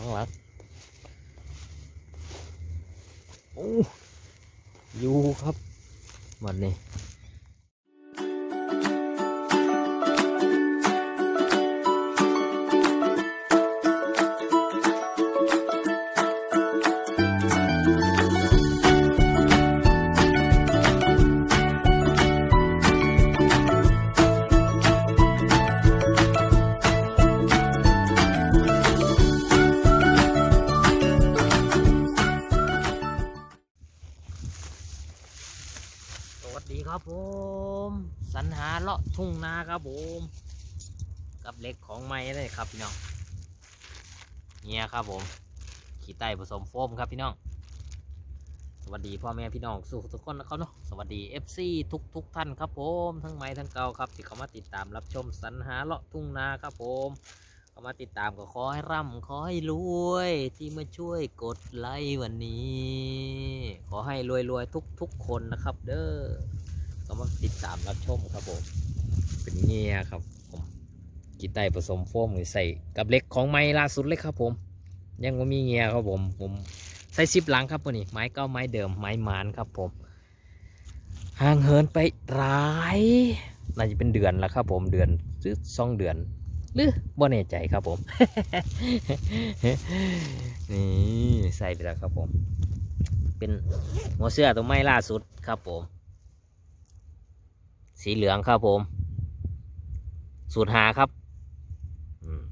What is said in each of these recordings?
องหลังโอ้อยู่ครับวันนี้ ทุ่งนาครับผม กับเล็กของไม้เลยครับพี่น้องเนี่ยครับผม ขี้ไต้ผสมโฟมครับพี่น้อง สวัสดีพ่อแม่พี่น้องสู่ทุกคนนะครับเนาะสวัสดี FC ทุกทุกท่านครับผม ทั้งไม้ทั้งเกาครับที่เข้ามาติดตามรับชมสัญหาเลาะทุ่งนาครับผมเข้ามาติดตามก็ขอให้ร่ำขอให้รวย ที่มาช่วยกดไลค์วันนี้ ขอให้รวยรวยทุกทุกคนนะครับ เด้อก็มาติดตามรับชมครับผม เป็นเงียครับผมกีไตผสมโฟมหรือใส่กับเหล็กของไม้ล่าสุดเลยครับผม ยังว่ามีเงียครับผมผมใส่ซิปหลังครับวันนี้ไม้เก้าไม้เดิมไม้มานครับผมห่างเหินไปหลายน่าจะเป็นเดือนแล้วครับผมเดือนหรือสองเดือน หรือบ่แน่ใจครับผม นี่ใส่ไปแล้วครับผม เป็นหัวเสื้อตัวไม้ล่าสุดครับผม สีเหลืองครับผม สูตรหาครับอืม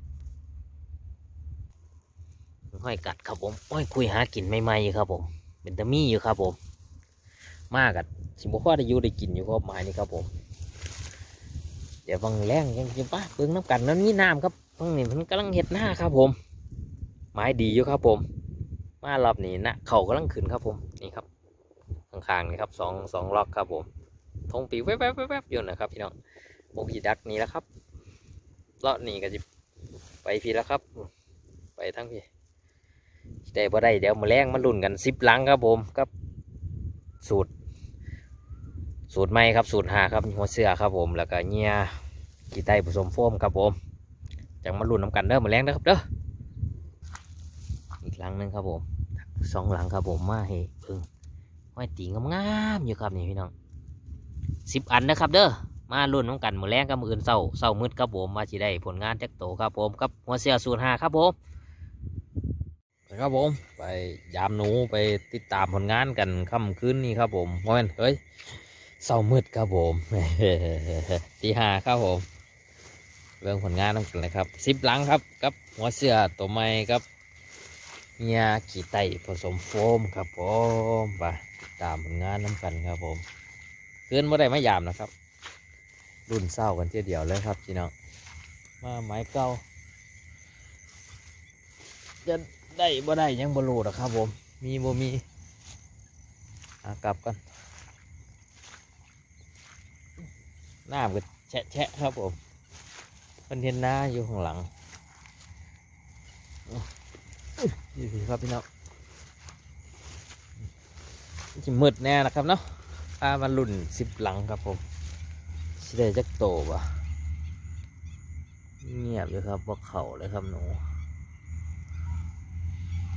ห้อยกัดครับผมห้อยคุยหากินใหม่ๆครับผม เป็นตะมี่อยู่ครับผม มากกัดสิบพ่อได้อยู่ได้กินอยู่ครับไม้นี่ครับผม เดี๋ยวบังแรงยังจะป้าเพิ่งน้ำกันนั้นมีน้ำครับเพิ่งนี่มันกำลังเห็ดหน้าครับผม ไม้ดีอยู่ครับผม มารอบนี้นะเขากำลังขึ้นครับผม นี่ครับข้างๆนี่ครับสองสองล็อกครับผมทงปีแวบๆแวบๆอยู่นะครับพี่น้องโบกีดักนี่แล้วครับ เลาะหนี่ก็จะไปพี่แล้วครับ ไปทั้งพี่ได้บ่ได้เดี๋ยวมาแรงมาลุ่นกันสิบหลังครับผมกับสูตร สูตรใหม่ครับสูตรหาครับหัวเสือครับผมแล้วก็เงียกีไตผสมโฟมครับผมจังมาลุ่นน้ำกันเด้อมาแรงนะครับเด้ออีกหลังนึงครับผมสองหลังครับผมมาให้เพิ่งห้อยตีงามๆอยู่ครับนี่พี่น้องสิบอันนะครับเด้อ มาลุ้นน้องกันมือแรงกับมืออื่นเศร้าเศร้ามืดครับผมมาสิได้ผลงานจากโตครับผมกับหัวเสียสูตรห้าครับผมไปครับผมไปยามหนูไปติดตามผลงานกันค่ำคืนนี้ครับผมโมเนเฮ้ยเศร้ามืดครับผมตีห้าครับผมเรื่องผลงานน้ำกันเลยครับสิบหลังครับกับหัวเสือตัวใหม่ครับเงียขี่ไตผสมโฟมครับผมไปติดตามผลงานน้ำกันครับผมเกินเมื่อไรไม่ยามนะครับ รุ่นเศร้ากันเทียเดียวเลยครับพี่น้องมาไม้เก่าจะได้บ่ได้ยังบ่รู้หรอกครับผม มีบ่มีอากลับกันหน้ามันก็แฉะแฉะครับผมเพิ่นเห็นหน้าอยู่ข้างหลังนี่สิครับพี่น้องจะมืดแน่นะครับเนาะพามาลุ่นสิบหลังครับผม สิได้จักโตปะเงียบเลยครับว่าเขาเลยครับหนู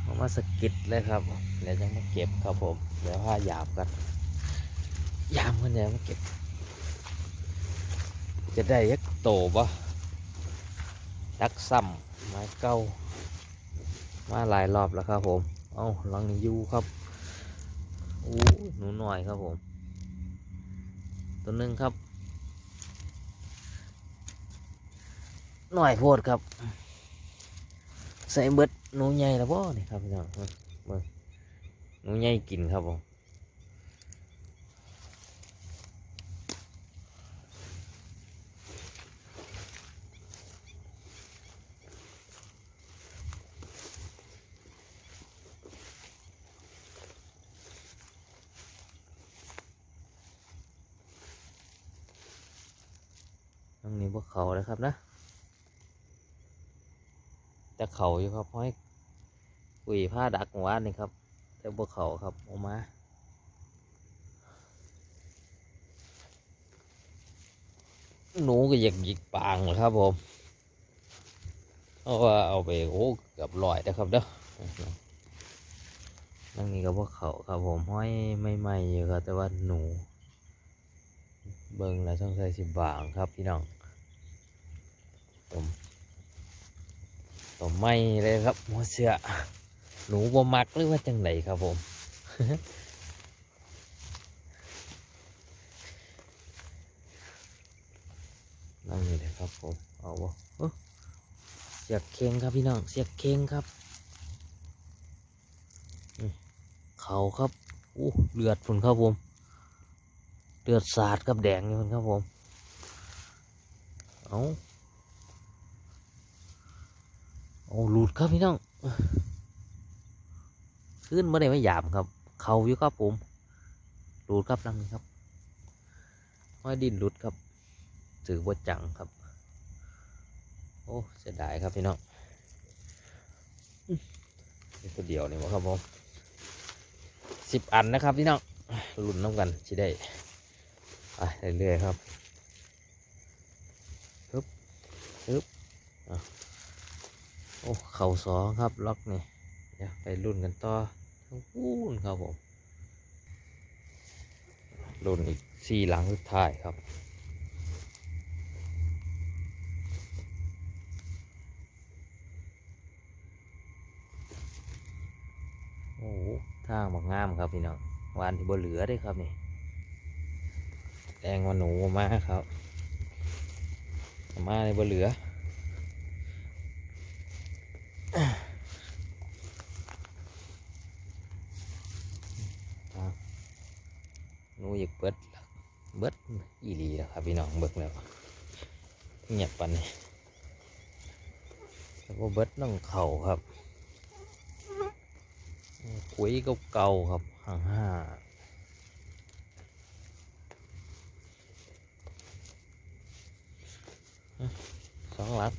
เอามาสกิดเลยครับเดี๋ยวจะมาเก็บครับผม เดี๋ยวพาหยามกันยามกันเดี๋ยวมาเก็บ จะได้ยักโตปะดักซ้ำไม้เก้ามาหลายรอบแล้วครับผม เอาลังยูครับอู้หนูหน่อยครับผม ตัวหนึ่งครับ หน่อยโพดครับ ใส่เบิดหนูใหญ่แล้วพ่นี่ครับพี่น้องเบิ่งเบิ่งหนูใหญ่กินครับผมตรงนี้พวกเขาเลยครับนะ เขาอยู่ครับเพราะให้กุยผ้าดักหวานนี่ครับ แต่พวกเขาครับออกมาหนูก็อยากหยิกปางเหรอครับผมเอาว่าเอาไปโอ้เกือบลอยนะครับเด้อนั่งนี่ก็พวกเขาครับผมห้อยไม่ไหม่อยู่ครับ แต่ว่าหนู เบิ่งแล้วต้องใส่สิบบางครับพี่น้องผม ไม่เลยครับหัวเสือหนูบ่มักหรือว่าจังไหนครับผมนั่งนี่เลยครับผมเอาบ่เสียกเค้งครับพี่น้องเสียกเค้งครับเขาครับอู้เลือดฝุ่นครับผมเลือดสาดกับแดงนี่มันครับผมเอา เอาหลุดครับพี่น้องขึ้นมาได้ไม่หยามครับ เขาอยู่ครับผมหลุดครับนั่งนี่ครับห้อยดินหลุดครับถือว่าจังครับ โอ้เสียดายครับพี่น้องนี่ตัวเดียวนี่วะครับผมสิบอันนะครับพี่น้องลุ้นน้ำกันสิได้ไปเรื่อยๆครับฮึบฮึบอะ โอ้เข่าสองครับล็อกนี่เดี๋ยวไปลุ้นกันต่อทั้งปูนครับผมลุ้นอีกสี่หลังสุดท้ายครับโอ้โหทางบักงามครับพี่น้องวานที่บ่เหลือได้ครับนี่แดงว่าหนูมาครับ มาในบ่เหลือ นูอยากเบิดละเบิดอีหลีแล้วครับพี่น้องเบิกแล้วเงียบปันนี่แล้วก็เบิดน้องเข่าครับคุยเก่าๆครับห่างห้าสองหลัก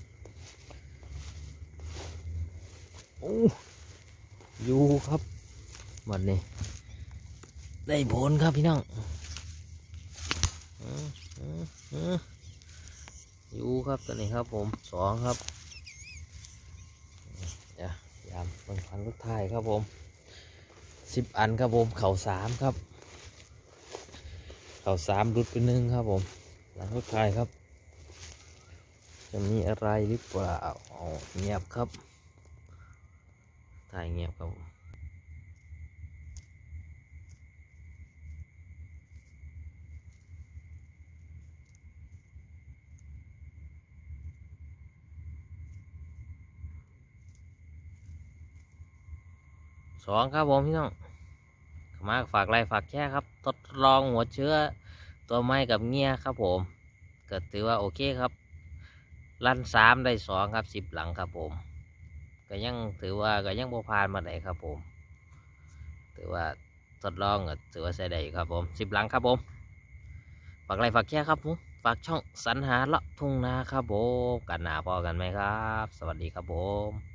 โอ้ อยู่ครับวันนี้ ได้ผลครับพี่น้องอยู่ครับตัวนี้ครับผมสองครับเดี๋ยวยามเป็นพันลูกท้ายครับผมสิบอันครับผมเข่าสามครับ เข่าสามรุดไปหนึ่งครับผมหลังสุดท้ายครับ จะมีอะไรหรือเปล่าเงียบครับ ถ่ายเงียบครับผมสองครับผมพี่น้องมาฝากไลค์ฝากแชร์ครับ ทดลองหัวเชื้อ ตัวไม้กับเงี้ยครับผม ก็ถือว่าโอเคครับ ลั่นสามได้สองครับสิบหลังครับผม ก็ยังถือว่าก็ยังโบพานมาไหนครับผม ถือว่าทดลองก็ถือว่าใช้ได้อยู่ครับผมสิบหลังครับผมฝากไลค์ฝากแชร์ครับผมฝากช่องสรรหาเลาะทุ่งนาครับผมกันหนาพอกันไหมครับ สวัสดีครับผม